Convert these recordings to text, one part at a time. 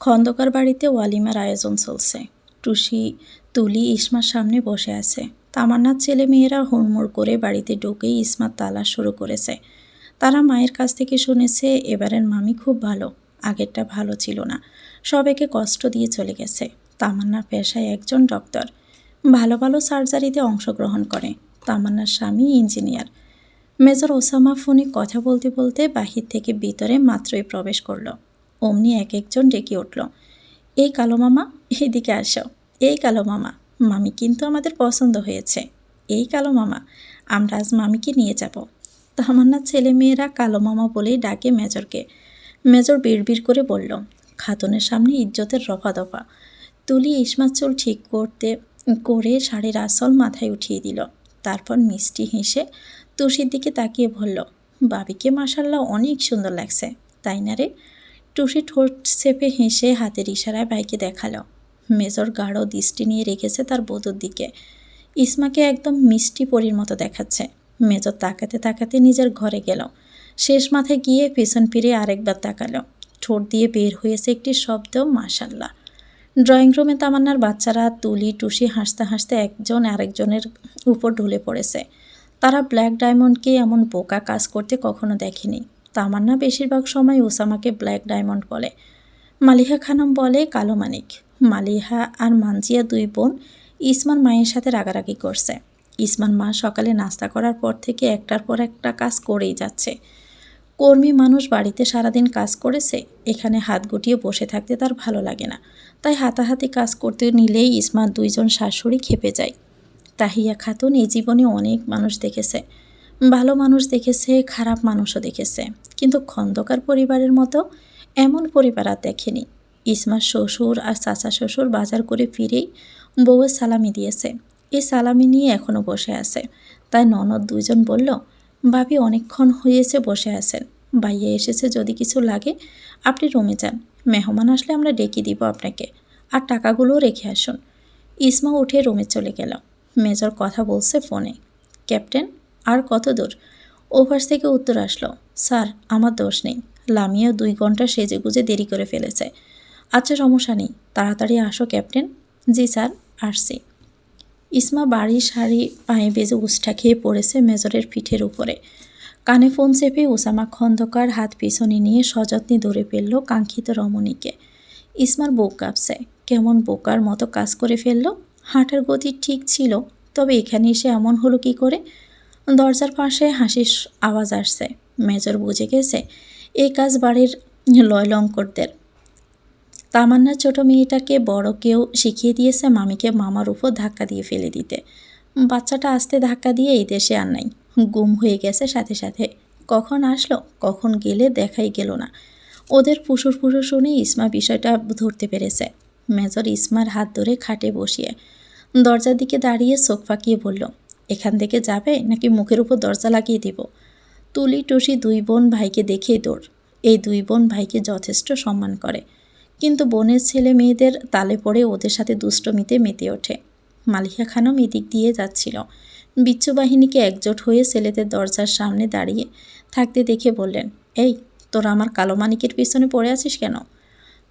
খন্দকার বাড়িতে ওয়ালিমার আয়োজন চলছে। টুসি, তুলি ইসমার সামনে বসে আছে। তামান্নার ছেলে মেয়েরা হুড়মুড় করে বাড়িতে ঢুকেই ইসমার তালা শুরু করেছে। তারা মায়ের কাছ থেকে শুনেছে, এবারের মামি খুব ভালো, আগেরটা ভালো ছিল না। সবাইকে কষ্ট দিয়ে চলে গেছে। তামান্নার পেশায় একজন ডক্টর। ভালো ভালো সার্জারিতে অংশগ্রহণ করে। তামান্নার স্বামী ইঞ্জিনিয়ার। মেজর ওসামা ফোনে কথা বলতে বলতে বাহির থেকে ভিতরে মাত্রই প্রবেশ করল। অমনি এক একজন ডেকে উঠল। এই কালো মামা, এদিকে আসো। এই কালো মামা, মামি কিন্তু আমাদের পছন্দ হয়েছে। এই কালো মামা, আমরা আজ মামিকে নিয়ে যাব। তামান্নার ছেলে মেয়েরা কালো মামা বলেই ডাকে মেজরকে। মেজর বিড়বিড় করে বলল, খাতুনের সামনে ইজ্জতের রফা দফা তুলি ইসমার চুল ঠিক করতে, করে শাড়ির আসল মাথায় উঠিয়ে দিল। তারপর মিষ্টি হেসে তুষির দিকে তাকিয়ে বলল, বাবিকে মাসাল্লাহ অনেক সুন্দর লাগছে, তাই না রে? টুসি ঠোঁট চেপে হেসে হাতের ইশারায় ভাইকে দেখাল। মেজর গাঢ় দৃষ্টি নিয়ে রেখেছে তার বধুর দিকে। ইসমাকে একদম মিষ্টি পরীর মতো দেখাচ্ছে। মেজর তাকাতে তাকাতে নিজের ঘরে গেল। শেষ মাথায় গিয়ে পিছন ফিরে আরেকবার তাকালো। ঠোঁট দিয়ে বের হয়েছে একটি শব্দ মাসাল্লাহ ড্রয়িং রুমে তামান্নার বাচ্চারা তুলি, টুসি হাসতে হাসতে একজন আরেকজনের উপর ঢলে পড়েছে। তারা ব্ল্যাক ডায়মন্ডকে এমন বোকা কাজ করতে কখনো দেখেনি। তামান্না বেশিরভাগ সময় ওসামাকে ব্ল্যাক ডায়মন্ড বলে। মালিহা খানম বলে কালো মানিক। মালিহা আর মানজিয়া দুই বোন ইসমান মায়ের সাথে রাগারাগি করছে। ইসমান মা সকালে নাস্তা করার পর থেকে একটার পর একটা কাজ করেই যাচ্ছে। কর্মী মানুষ বাড়িতে সারাদিন কাজ করেছে, এখানে হাত গুটিয়ে বসে থাকতে তার ভালো লাগে না। তাই হাতাহাতি কাজ করতে নিলেই ইসমার দুইজন শাশুড়ি খেপে যায়। তাহিয়া খাতুন এই জীবনে অনেক মানুষ দেখেছে। ভালো মানুষ দেখেছে, খারাপ মানুষও দেখেছে। কিন্তু খন্দকার পরিবারের মতো এমন পরিবার আর দেখেনি। ইসমার শ্বশুর আর চাচা শ্বশুর বাজার করে ফিরেই বউয়ের সালামি দিয়েছে। এই সালামি নিয়ে এখনও বসে আছে। তাই ননদ দুইজন বলল, ভাবি অনেকক্ষণ হয়েছে বসে আছেন। বাইয়ে এসেছে যদি কিছু লাগে, আপনি রুমে যান। মেহমান আসলে আমরা ডেকে দিব আপনাকে। আর টাকাগুলোও রেখে আসুন। ইসমা উঠে রুমে চলে গেল। মেজর কথা বলছে ফোনে। ক্যাপ্টেন আর কত দূর? ওভার থেকে উত্তর আসলো। স্যার, আমার দোষ নেই। লামিয়া দুই ঘণ্টা সেজে গুজে দেরি করে ফেলেছে। আচ্ছা সমস্যা নেই। তাড়াতাড়ি আসো, ক্যাপ্টেন। জি, স্যার, আসছি। ইসমা বাড়ির শাড়ি পায়ে বেজে উষ্ঠা খেয়ে পড়েছে মেজরের পিঠের উপরে। কানে ফোন চেপে ওসামা খন্দকার হাত পিছনে নিয়ে সযত্নে ধরে ফেলল কাঙ্ক্ষিত রমণীকে। ইসমার বুক কাঁপছে। কেমন বোকার মতো কাজ করে ফেলল? হাঁটার গতি ঠিক ছিল, তবে এখানে এসে এমন হলো কি করে? দরজার পাশে হাসির আওয়াজ আসছে। মেজর বুঝে গেছে এই কাজ বাড়ির লয়লঙ্করদের। তামান্নার ছোট মেয়েটাকে বড় কেউ শিখিয়ে দিয়েছে মামিকে মামার উপর ধাক্কা দিয়ে ফেলে দিতে। বাচ্চাটা আসতে ধাক্কা দিয়ে এই দেশে আর নাই। গুম হয়ে গেছে সাথে সাথে। কখন আসলো, কখন গেলে দেখাই গেল না। ওদের ফুসুর ফুসুর শুনে ইসমা বিষয়টা ধরতে পেরেছে। মেজর ইসমার হাত ধরে খাটে বসিয়ে দরজার দিকে দাঁড়িয়ে চোখ ফাঁকিয়ে বলল এখান থেকে যাবে নাকি মুখের উপর দরজা লাগিয়ে দিব? তুলি, টুসি দুই বোন ভাইকে দেখেই দৌড়। এই দুই বোন ভাইকে যথেষ্ট সম্মান করে। কিন্তু বোনের ছেলে মেয়েদের তালে পড়ে ওদের সাথে দুষ্টমিতে মেতে ওঠে। মালিকা খানম এদিক দিয়ে যাচ্ছিল। বিচ্ছু বাহিনীকে একজোট হয়ে ছেলেদের দরজার সামনে দাঁড়িয়ে থাকতে দেখে বললেন, এই, তোরা আমার কালো মানিকের পিছনে পড়ে আছিস কেন?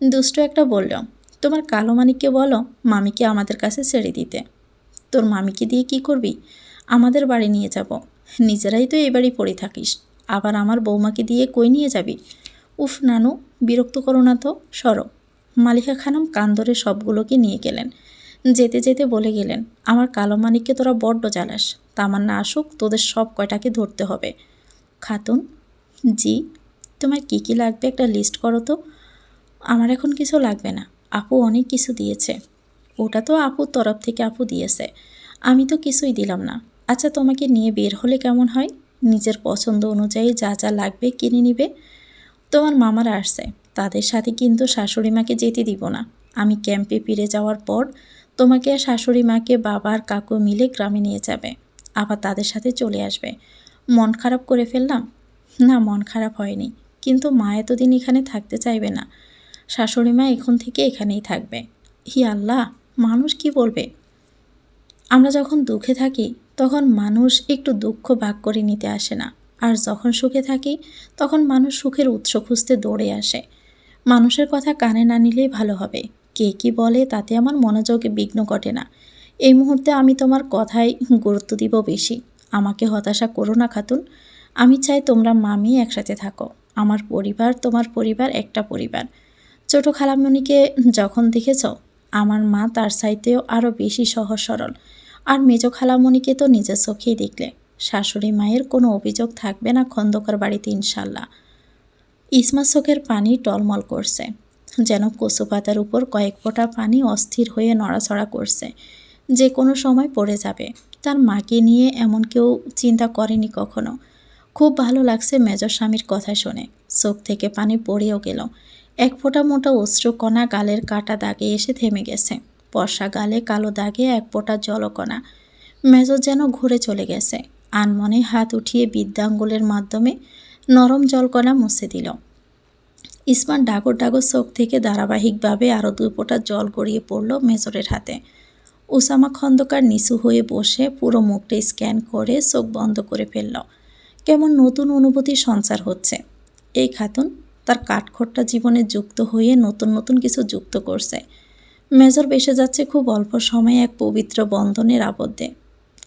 দুষ্ট একটা বলল, তোমার কালো মানিককে বলো, মামিকে আমাদের কাছে ছেড়ে দিতে। তোর মামিকে দিয়ে কি করবি? আমাদের বাড়ি নিয়ে যাব। নিজেরাই তো এই বাড়ি পড়ে থাকিস। আবার আমার বৌমাকে দিয়ে কই নিয়ে যাবি? উফ, নানু, বিরক্ত করো না তো, সরো। মালিকা খানম কান্দরে সবগুলোকে নিয়ে গেলেন। যেতে যেতে বলে গেলেন, আমার কালো মানিককে তোরা বড্ড জ্বালাস। তামান্না আসুক, তোদের সব কয়টাকে ধরতে হবে। খাতুন, জি তোমার কী কী লাগবে একটা লিস্ট করো তো। আমার এখন কিছু লাগবে না। আপু অনেক কিছু দিয়েছে। ওটা তো আপুর তরফ থেকে আপু দিয়েছে। আমি তো কিছুই দিলাম না। আচ্ছা তোমাকে নিয়ে বের হলে কেমন হয়? নিজের পছন্দ অনুযায়ী যা যা লাগবে কিনে নিবে। তোমার মামারা আসছে তাদের সাথে কিন্তু শাশুড়ি মাকে যেতে দিব না। আমি ক্যাম্পে ফিরে যাওয়ার পর তোমাকে শাশুড়ি মাকে বাবার কাকু মিলে গ্রামে নিয়ে যাবে। আবার তাদের সাথে চলে আসবে। মন খারাপ করে ফেললাম? না, মন খারাপ হয়নি। কিন্তু মা এতদিন এখানে থাকতে চাইবে না। শাশুড়ি মা এখন থেকে এখানেই থাকবে। হি আল্লাহ, মানুষ কি বলবে? আমরা যখন দুঃখে থাকি তখন মানুষ একটু দুঃখ ভাগ করে নিতে আসে না। আর যখন সুখে থাকি, তখন মানুষ সুখের উৎস খুঁজতে দৌড়ে আসে। মানুষের কথা কানে না নিলেই ভালো হবে। কে কি বলে তাতে আমার মনোযোগে বিঘ্ন ঘটে না। এই মুহূর্তে আমি তোমার কথায় গুরুত্ব দিব বেশি। আমাকে হতাশা করো না, খাতুন। আমি চাই তোমরা মামি একসাথে থাকো। আমার পরিবার তোমার পরিবার, একটা পরিবার। ছোট খালামণিকে যখন দেখেছ, আমার মা তার চাইতেও আরও বেশি সহজ সরল। আর মেজ খালামণিকে তো নিজের চোখেই দেখলে। শাশুড়ি মায়ের কোনো অভিযোগ থাকবে না খন্দকার বাড়িতে, ইনশাল্লাহ। ইসমা চোখের পানি টলমল করছে, যেন কচু পাতার উপর কয়েক ফোঁটা পানি অস্থির হয়ে নড়াচড়া করছে। যে কোনো সময় পড়ে যাবে। তার মাকে নিয়ে এমন কেউ চিন্তা করেনি কখনো। খুব ভালো লাগছে মেজর স্বামীর কথা শুনে। চোখ থেকে পানি পড়েও গেল। এক ফোঁটা মোটা অশ্রুকণা গালের কাটা দাগে এসে থেমে গেছে। বর্ষা গালে কালো দাগে এক ফোঁটা জলকণা। মেজর যেন ঘুরে চলে গেছে। আনমনে হাত উঠিয়ে বিদ্যাঙ্গুলের মাধ্যমে নরম জলকণা মুছে দিল। ইসমান ডাগর ডাগর চোখ থেকে ধারাবাহিকভাবে আরও দুই ফোঁটা জল গড়িয়ে পড়ল মেজরের হাতে। উসামা খন্দকার নিচু হয়ে বসে পুরো মুখটা স্ক্যান করে চোখ বন্ধ করে ফেলল। কেমন নতুন অনুভূতি সঞ্চার হচ্ছে। এই খাতুন তার কাঠখোট্টা জীবনে যুক্ত হয়ে নতুন নতুন কিছু যুক্ত করছে। মেজর বেসে যাচ্ছে খুব অল্প সময়ে এক পবিত্র বন্ধনের আবদ্ধে।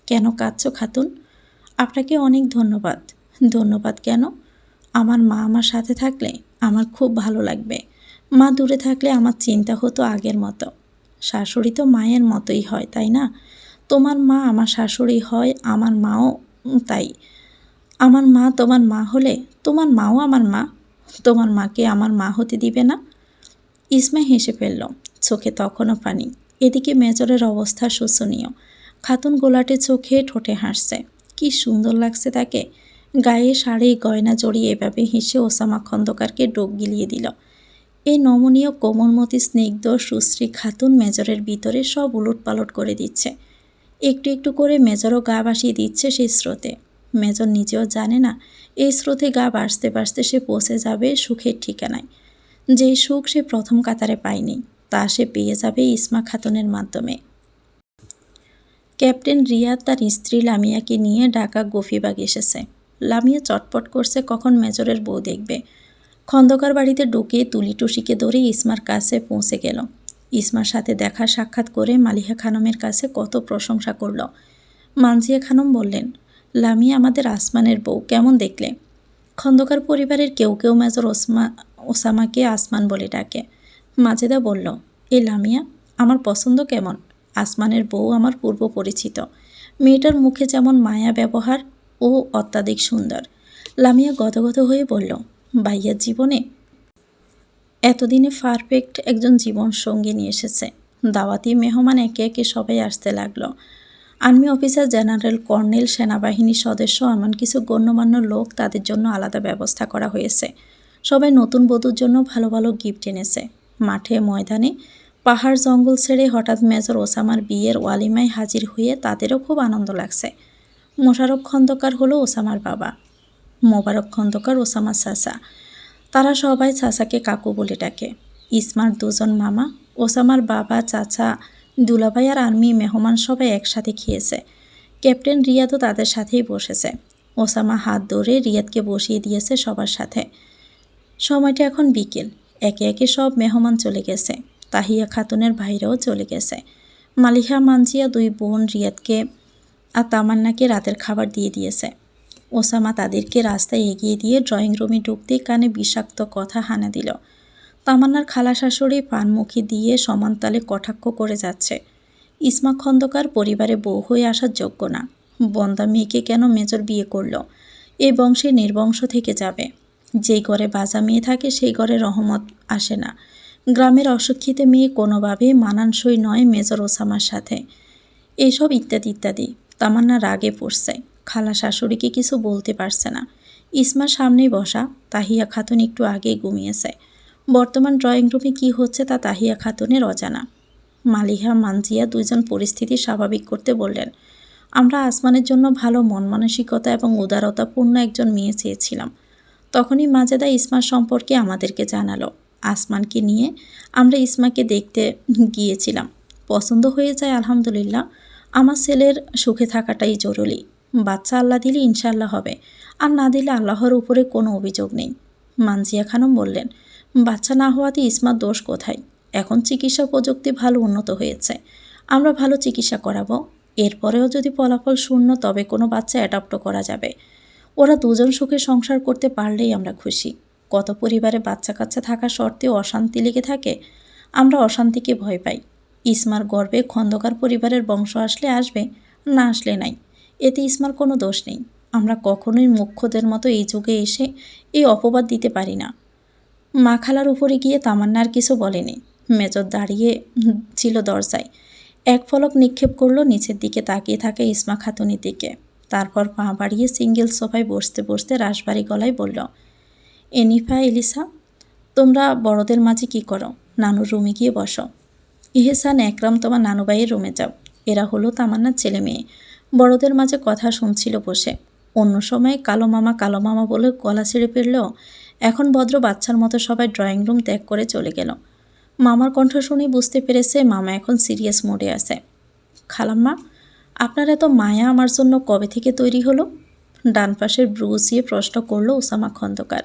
কেন কাঁদছ খাতুন? আপনাকে অনেক ধন্যবাদ। ধন্যবাদ কেন? আমার মা আমার সাথে থাকলে আমার খুব ভালো লাগবে। মা দূরে থাকলে আমার চিন্তা হতো আগের মতো। শাশুড়ি তো মায়ের মতোই হয়, তাই না? তোমার মা আমার শাশুড়ি হয়, আমার মাও তাই। আমার মা তোমার মা হলে তোমার মাও আমার মা। তোমার মাকে আমার মা হতে দিবে না? ইসমা হেসে ফেলল। চোখে তখনও পানি। এদিকে মেজরের অবস্থা শোচনীয়। খাতুন গোলাটে চোখে ঠোঁটে হাসছে। কি সুন্দর লাগছে তাকে। গায়ে শাড়ি গয়না জড়িয়ে এভাবে হেসে ওসামা খন্দকারকে ডোক গিলিয়ে দিল। এই নমনীয়, কোমলমতি, স্নিগ্ধ, সুশ্রী খাতুন মেজরের ভিতরে সব উলট পালট করে দিচ্ছে। একটু একটু করে মেজরও গা ভাসিয়ে দিচ্ছে সেই স্রোতে। মেজর নিজেও জানে না, এই স্রোতে গা বাসতে বাসতে সে পৌঁছে যাবে সুখের ঠিকানায়। যেই সুখ সে প্রথম কাতারে পায়নি। তা সে পেয়ে যাবে ইসমা খাতুনের মাধ্যমে। ক্যাপ্টেন রিয়া তার স্ত্রী লামিয়াকে নিয়ে ঢাকা গফিবাগ এসেছে। লামিয়া চটপট করছে কখন মেজরের বউ দেখবে। খন্দকার বাড়িতে ঢুকে তুলি টুসিকে ধরে ইসমার কাছে পৌঁছে গেল। ইসমার সাথে দেখা সাক্ষাৎ করে মালিহা খানমের কাছে কত প্রশংসা করল। মানজিয়া খানম বললেন, লামিয়া আমাদের আসমানের বউ, কেমন দেখলে? খন্দকার পরিবারের কেউ কেউ মেজর ওসমা, ওসামাকে আসমান বলে ডাকে। মাজেদা বলল, এ লামিয়া, আমার পছন্দ কেমন? আসমানের বউ আমার পূর্ব পরিচিত। মেয়েটার মুখে যেমন মায়া ব্যবহার ও অত্যাধিক সুন্দর। লামিয়া গদগদ হয়ে বলল বাইয়ার জীবনে এতদিনে পারফেক্ট একজন জীবন সঙ্গী নিয়ে এসেছে। দাওয়াতি মেহমান একে একে সবাই আসতে লাগল। আর্মি অফিসার জেনারেল কর্নেল সেনাবাহিনী সদস্য, এমন কিছু গণ্যমান্য লোক তাদের জন্য আলাদা ব্যবস্থা করা হয়েছে। সবাই নতুন বধূর জন্য ভালো ভালো গিফট এনেছে। মাঠে ময়দানে পাহাড় জঙ্গল ছেড়ে হঠাৎ মেজর ওসামার বিয়ের ওয়ালিমায় হাজির হয়ে তাদেরও খুব আনন্দ লাগছে। মোশারফ খন্দকার হলো ওসামার বাবা। মোবারক খন্দকার, ওসামার চাচা। তারা সবাই চাচাকে কাকু বলে ডাকে। ইসমার দুজন মামা, ওসামার বাবা, চাচা, দুলাভাই আর আর্মি মেহমান সবাই একসাথে খেয়েছে। ক্যাপ্টেন রিয়াদও তাদের সাথেই বসেছে। ওসামা হাত ধরে রিয়াদকে বসিয়ে দিয়েছে সবার সাথে। সময়টা এখন বিকেল। একে একে সব মেহমান চলে গেছে। তাহিয়া খাতুনের ভাইরাও চলে গেছে। মালিহা মানজিয়া দুই বোন রিয়াদকে আর তামান্নাকে রাতের খাবার দিয়ে দিয়েছে। ওসামা তাদেরকে রাস্তায় এগিয়ে দিয়ে ড্রয়িং রুমে ঢুকতে কানে বিষাক্ত কথা হানা দিল। তামান্নার খালা শাশুড়ি পানমুখী দিয়ে সমানতালে কটাক্ষ করে যাচ্ছে। ইসমা খন্দকার পরিবারে বউ হয়ে আসার যোগ্য না। বন্দা মেয়েকে কেন মেজর বিয়ে করল? এ বংশে নির্বংশ থেকে যাবে। যেই ঘরে বাজা মেয়ে থাকে, সেই ঘরে রহমত আসে না। গ্রামের অশিক্ষিত মেয়ে কোনোভাবে মানানসই নয় মেজর ওসামার সাথে। এসব ইত্যাদি ইত্যাদি। তামান্না রাগে পড়ছে। খালা শাশুড়িকে কিছু বলতে পারছে না। ইসমার সামনেই বসা, তাহিয়া খাতুন একটু আগেই ঘুমিয়েছে। বর্তমান ড্রয়িং রুমে কী হচ্ছে তা তাহিয়া খাতুনের অজানা। মালিহা, মানজিয়া দুজন পরিস্থিতি স্বাভাবিক করতে বললেন, আমরা আসমানের জন্য ভালো মন মানসিকতা এবং উদারতাপূর্ণ একজন মেয়ে চেয়েছিলাম। তখনই মাজেদা ইসমার সম্পর্কে আমাদেরকে জানালো। আসমানকে নিয়ে আমরা ইসমাকে দেখতে গিয়েছিলাম। পছন্দ হয়ে যায় আলহামদুলিল্লাহ। আমার ছেলের সুখে থাকাটাই জরুরি। বাচ্চা আল্লাহ দিলে ইনশাল্লাহ হবে। আর না দিলে আল্লাহর উপরে কোনো অভিযোগ নেই। মানজিয়া খানম বললেন, বাচ্চা না হওয়াতে ইসমার দোষ কোথায়? এখন চিকিৎসা প্রযুক্তি ভালো উন্নত হয়েছে। আমরা ভালো চিকিৎসা করাবো। এরপরেও যদি ফলাফল শূন্য, তবে কোনো বাচ্চা অ্যাডাপ্টও করা যাবে। ওরা দুজন সুখে সংসার করতে পারলেই আমরা খুশি। কত পরিবারে বাচ্চা কাচ্চা থাকা সত্ত্বেও অশান্তি লেগে থাকে, আমরা অশান্তিকে ভয় পাই। ইসমার গর্বে খন্দকার পরিবারের বংশ আসলে আসবে, না আসলে নাই। এতে ইসমার কোনো দোষ নেই। আমরা কখনোই মুখ্যদের মতো এই যুগে এসে এই অপবাদ দিতে পারি না। মা খালার উপরে গিয়ে তামান্নার কিছু বলেনি। মেজর দাঁড়িয়ে ছিল দরজায়। এক ফলক নিক্ষেপ করল নিচের দিকে তাকিয়ে থাকে ইসমা খাতুনের দিকে। তারপর পা বাড়িয়ে সিঙ্গেল সোফায় বসতে বসতে রাসবাড়ি গলায় বলল, এনিফা, এলিসা, তোমরা বড়দের মাঝে কি করো? নানুর রুমে গিয়ে বসো। ইহেসান, একরাম, তোমার নানুবাইয়ের রুমে যাও। এরা হলো তামান্নার ছেলে মেয়ে। বড়দের মাঝে কথা শুনছিল বসে। অন্য সময় কালো মামা কালো মামা বলে গলা ছেড়ে ফেললেও এখন ভদ্র বাচ্চার মতো সবাই ড্রয়িং রুম ত্যাগ করে চলে গেল। মামার কণ্ঠ শুনে বুঝতে পেরেছে মামা এখন সিরিয়াস মোডে আছে। খালাম্মা আপনার এত মায়া আমার জন্য কবে থেকে তৈরি হলো? ডান পাশের ব্রুসিয়ে প্রশ্ন করল ওসামা খন্দকার।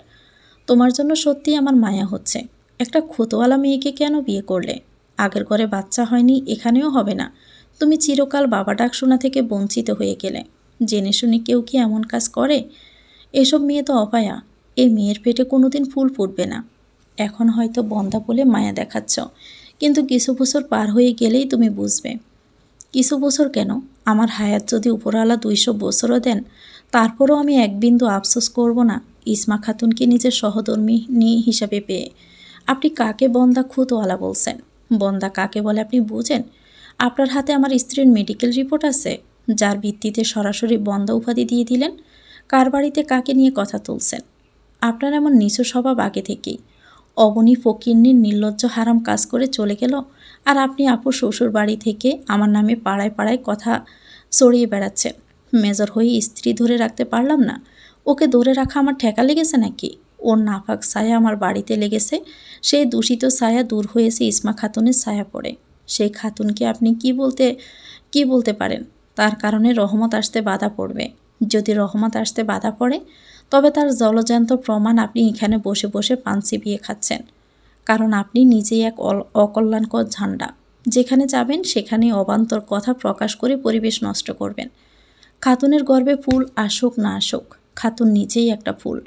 তোমার জন্য সত্যি আমার মায়া হচ্ছে। একটা খুতওয়ালা মেয়েকে কেন বিয়ে করলে? আগের ঘরে বাচ্চা হয়নি, এখানেও হবে না। তুমি চিরকাল বাবা ডাক শোনা থেকে বঞ্চিত হয়ে গেলে। জেনে শুনে কেউ কি এমন কাজ করে? এসব মেয়ে তো অপায়া। এই মেয়ের পেটে কোনোদিন ফুল ফুটবে না। এখন হয়তো বন্ধা বলে মায়া দেখাচ্ছ। কিন্তু কিছু বছর পার হয়ে গেলেই তুমি বুঝবে। কিছু বছর কেন? আমার হায়াত যদি উপরওয়ালা দুইশো বছরও দেন, তারপরও আমি এক বিন্দু আফসোস করব না, ইসমা খাতুনকে নিজের সহধর্মী নিয়ে হিসাবে পেয়ে। আপনি কাকে বন্দা খুতওয়ালা বলছেন? বন্দা কাকে বলে আপনি বুঝেন? আপনার হাতে আমার স্ত্রীর মেডিকেল রিপোর্ট আছে, যার ভিত্তিতে সরাসরি বন্দা উপাধি দিয়ে দিলেন। কার বাড়িতে কাকে নিয়ে কথা তুলছেন? আপনার এমন নিচু স্বভাব আগে থেকেই। অবনী ফকিরনির নির্লজ্জ হারাম কাজ করে চলে গেল আর আপনি আপুর শ্বশুর বাড়ি থেকে আমার নামে পাড়ায় পাড়ায় কথা ছড়িয়ে বেড়াচ্ছেন। মেজর হয়ে স্ত্রী ধরে রাখতে পারলাম না। ওকে ধরে রাখা আমার ঠেকা লেগেছে নাকি? ওর নাফাক ছায়া আমার বাড়িতে লেগেছে। সেই দূষিত ছায়া দূর হয়েছে ইসমা খাতুনের ছায়া পড়ে। সেই খাতুনকে আপনি কি বলতে কি বলতে পারেন? তার কারণে রহমত আসতে বাধা পড়বে। যদি রহমত আসতে বাধা পড়ে, তবে তার জলজান্ত প্রমাণ আপনি এখানে বসে বসে পান চিবিয়ে খাচ্ছেন। কারণ আপনি নিজেই এক অকল্যাণকর ঝান্ডা। যেখানে যাবেন সেখানে অবান্তর কথা প্রকাশ করে পরিবেশ নষ্ট করবেন। খাতুনের গর্বে ফুল আসুক না আসুক, খাতুন নিজেই একটা ফুল।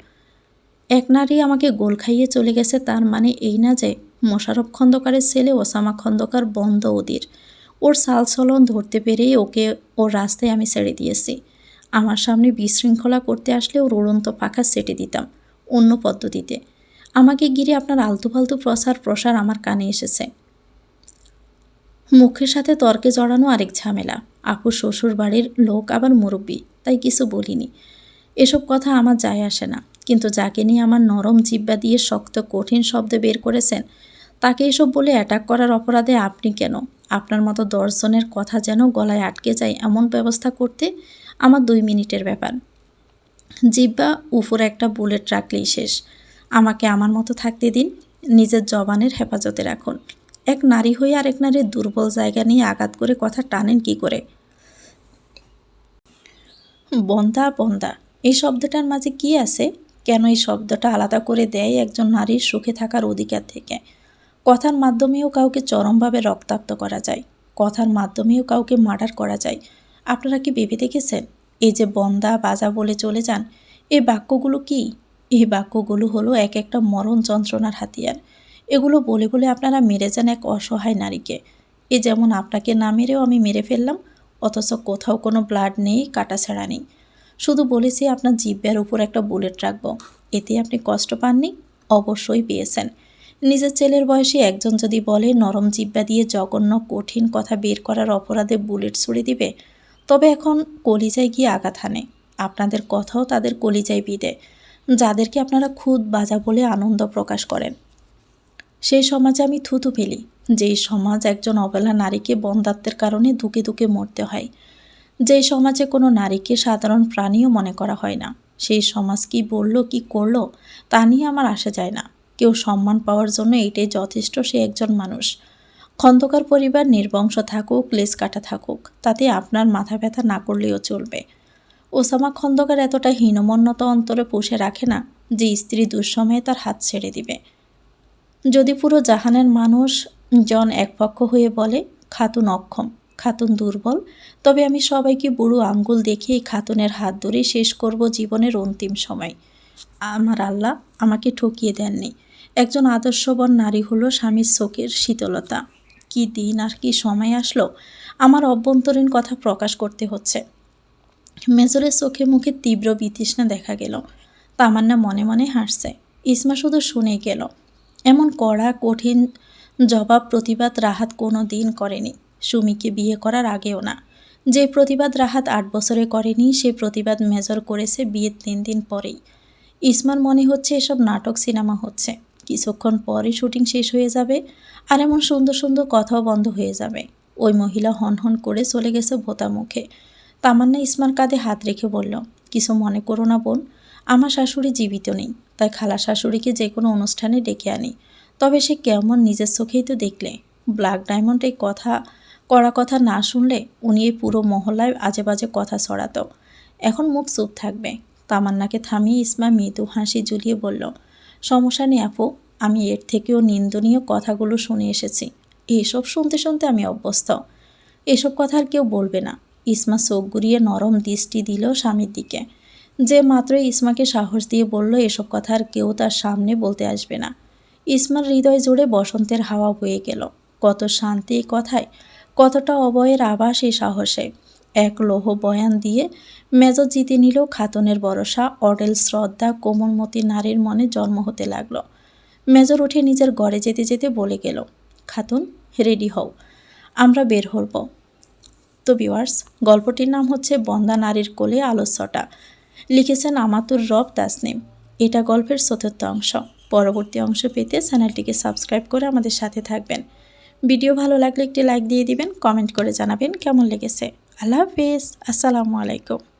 এক নারী আমাকে গোল খাইয়ে চলে গেছে, তার মানে এই না যে মোশারফ খন্দকারের ছেলে ওসামা খন্দকার বন্ধ ওদের। ওর সালসলন ধরতে পেরেই ওকে ওর রাস্তায় আমি ছেড়ে দিয়েছি। আমার সামনে বিশৃঙ্খলা করতে আসলে ওর উড়ন্ত পাখা সেটে দিতাম, অন্য পদ্ধতিতে। আমাকে ঘিরে আপনার আলতু ফালতু প্রসার প্রসার আমার কানে এসেছে। মুখের সাথে তর্কে জড়ানো আরেক ঝামেলা। আপু শ্বশুর বাড়ির লোক, আবার মুরব্বী, তাই কিছু বলিনি। এসব কথা আমার যায় আসে না। কিন্তু যাকে নিয়ে আমার নরম জিব্বা দিয়ে শক্ত, কঠিন শব্দ বের করেছেন, তাকে এসব বলে অ্যাটাক করার অপরাধে আপনি কেন? আপনার মতো দশজনের কথা যেন গলায় আটকে যায় এমন ব্যবস্থা করতে আমার দুই মিনিটের ব্যাপার। জিব্বা উপরে একটা বুলেট রাখলেই শেষ। আমাকে আমার মতো থাকতে দিন, নিজের জবানের হেফাজতে রাখুন। এক নারী হয়ে আরেক নারীর দুর্বল জায়গা নিয়ে আঘাত করে কথা টানেন কি করে? বন্দা বন্দা, এই শব্দটার মাঝে কি আছে? কেন এই শব্দটা আলাদা করে দেয় একজন নারীর সুখে থাকার অধিকার থেকে? কথার মাধ্যমেও কাউকে চরমভাবে রক্তাক্ত করা যায়। কথার মাধ্যমেও কাউকে মার্ডার করা যায়। আপনারা কি ভেবে দেখেছেন? এই যে বন্দা, বাজা বলে চলে যান, এই বাক্যগুলো কি? এই বাক্যগুলো হলো এক একটা মরণ যন্ত্রণার হাতিয়ার। এগুলো বলে বলে আপনারা মেরে যান এক অসহায় নারীকে। এ যেমন আপনাকে না মেরেও আমি মেরে ফেললাম, অথচ কোথাও কোনো ব্লাড নেই, কাটা ছাড়া নেই। শুধু বলেছি আপনার জিব্যার উপর একটা বুলেট রাখব। এতে আপনি কষ্ট পাননি? অবশ্যই পেয়েছেন। নিজের ছেলের বয়সে একজন যদি বলে, নরম জিব্বা দিয়ে জঘন্য কঠিন কথা বের করার অপরাধে বুলেট ছুড়ে দিবে? তবে এখন কলিজায় গিয়ে আঘাত হানে। আপনাদের কথাও তাদের কলিজায় বিদে যাদেরকে আপনারা খুদ বাজা বলে আনন্দ প্রকাশ করেন। সেই সমাজে আমি থুতু ফেলি যেই সমাজ একজন অবলা নারীকে বন্দাত্বের কারণে ধুকে ধুকে মরতে হয়। যেই সমাজে কোনো নারীকে সাধারণ প্রাণীও মনে করা হয় না, সেই সমাজ কি বলল, কি করল, তা নিয়ে আমার আসা যায় না। কেউ সম্মান পাওয়ার জন্য এটাই যথেষ্ট সে একজন মানুষ। খন্দকার পরিবার নির্বংশ থাকুক লেস কাটা থাকুক, তাতে আপনার মাথা ব্যথা না করলেও চলবে। ওসামা খন্দকার এতটা হীনমন্যতা অন্তরে পুষে রাখে না যে স্ত্রী দুঃসময়ে তার হাত ছেড়ে দিবে। যদি পুরো জাহানের মানুষ জন একপক্ষ হয়ে বলে, খাতুন অক্ষম, খাতুন দুর্বল, তবে আমি সবাইকে বুড়ো আঙ্গুল দেখিয়ে খাতুনের হাত ধরে শেষ করব জীবনের অন্তিম সময়। আমার আল্লাহ আমাকে ঠকিয়ে দেননি। একজন আদর্শবান নারী হলো স্বামীর শোকের শীতলতা। কি দিন আর কি সময় আসলো, আমার অভ্যন্তরীণ কথা প্রকাশ করতে হচ্ছে। মেজরের চোখে মুখে তীব্র বিতৃষ্ণা দেখা গেল। তামান্না মনে মনে হাসছে। ইসমা শুধু শুনে গেল। এমন কড়া, কঠিন জবাব প্রতিবাদ রাহাত কোনো দিন করেনি। সুমিকে বিয়ে করার আগেও না। যে প্রতিবাদ রাহাত আট বছরে করেনি, সে প্রতিবাদ মেজর করেছে বিয়ের তিন দিন পরেই। ইসমার মনে হচ্ছে এসব নাটক সিনেমা হচ্ছে। কিছুক্ষণ পরই শুটিং শেষ হয়ে যাবে আর এমন সুন্দর সুন্দর কথাও বন্ধ হয়ে যাবে। ওই মহিলা হন হন করে চলে গেছে ভোতা মুখে। তামান্না ইসমার কাঁধে হাত রেখে বলল, কিছু মনে করো না বোন, আমার শাশুড়ি জীবিত নেই, তাই খালা শাশুড়িকে যে কোনো অনুষ্ঠানে ডেকে আনি। তবে সে কেমন নিজের চোখেই তো দেখলে। ব্ল্যাক ডায়মন্ড এই কথা, কড়া কথা না শুনলে উনি এই পুরো মহল্লায় আজে বাজে কথা ছড়াতো। এখন মুখ চুপ থাকবে। তামান্নাকে থামিয়ে ইসমা মৃদু হাসি ঝুলিয়ে বলল, সমস্যা নেই আপু, আমি এর থেকেও নিন্দনীয় কথাগুলো শুনে এসেছি। এসব শুনতে শুনতে আমি অভ্যস্ত। এসব কথা আর কেউ বলবে না। ইসমা চোখ ঘুরিয়ে নরম দৃষ্টি দিল স্বামীর দিকে। যে মাত্র ইসমাকে সাহস দিয়ে বলল, এসব কথা আর কেউ তার সামনে বলতে আসবে না। ইসমার হৃদয় জুড়ে বসন্তের হাওয়া বয়ে গেল। কত শান্তি কথায়, কতটা অবয়ের আভাস এই সাহসে। এক লোহ বয়ান দিয়ে মেজর জিতে নিল খাতনের ভরসা। অডেল শ্রদ্ধা কোমলমতি নারীর মনে জন্ম হতে লাগল। মেজর উঠে নিজের ঘরে যেতে যেতে বলে গেল, খাতুন, রেডি হও। আমরা বের হব। তো বিওয়ার্স গল্পটির নাম হচ্ছে বন্দা নারীর কোলে আলস্যটা লিখেছেন আমাতুর রব তাসনিম। এটা গল্পের চতুর্থ অংশ। পরবর্তী অংশ পেতে চ্যানেলটিকে সাবস্ক্রাইব করে আমাদের সাথে থাকবেন। ভিডিও ভালো লাগলে একটি লাইক দিয়ে দিবেন, কমেন্ট করে জানাবেন কেমন লেগেছে। আল্লাহ হাফিজ। আসসালামু আলাইকুম।